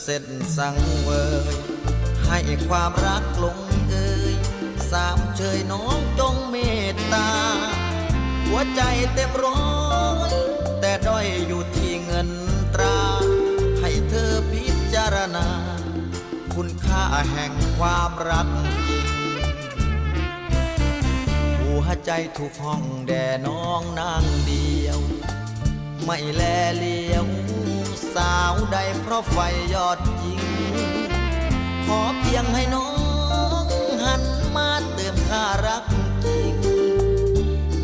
เส้นสังเวยให้ความรักลงเอ่ยสามเชยน้องจงเมตตา หัวใจเต็มร้อยแต่ด้อยอยู่ที่เงินตรา ให้เธอพิจารณา คุณค่าแห่งความรักจริงหัวใจถูกห้องแด่น้องนางเดียว ไม่แลเลียว สาวใดเพราะไฟยอดยิง ขอเพียงให้น้องหันมาเติมค่ารักจริง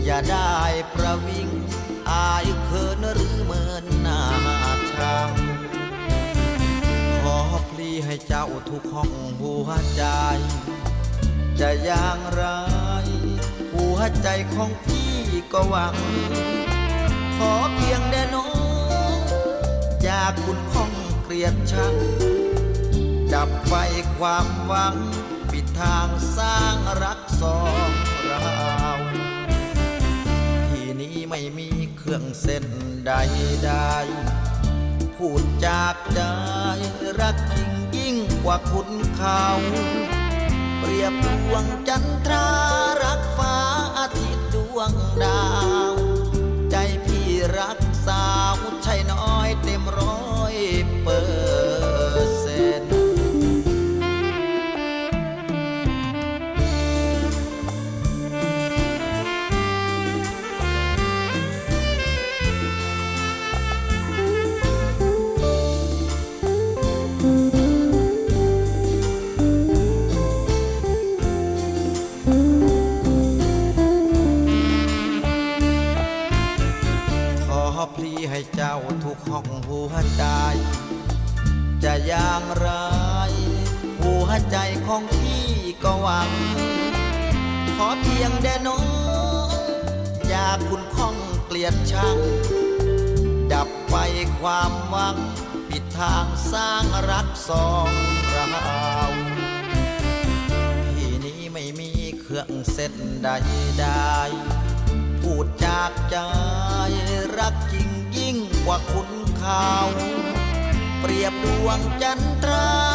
อย่าได้ประวิง อายเขินหรือเมินหน้าชังขอพลีให้เจ้าทุกห้องหัวใจ จะอย่างไร หัวใจของพี่ก็หวัง ขอเพียงแด่น้อง คุณข้องเกลียดชัง ดับไฟความหวัง ปิดทางสร้างรักสองเราที่นี้ไม่มีเครื่องเส้นใดใดพูดจากใจรักจริงยิ่งกว่าคุณเขา เปรียบดวงจันทรารักฟ้าอาทิตย์ดวงดาว พลีให้เจ้าทุกห้องหัวใจ จะอย่างไรหัวใจของพี่ก็หวัง ขอเพียงแด่น้องอย่าคุณข้องเกลียดชัง ดับไฟความหวัง ปิดทางสร้างรักสองเราที่นี้ไม่มีเครื่องเส้นใดใดๆพูดจากใจ รักจริงยิ่งกว่าคุณเขา เปรียบดวงจันทรา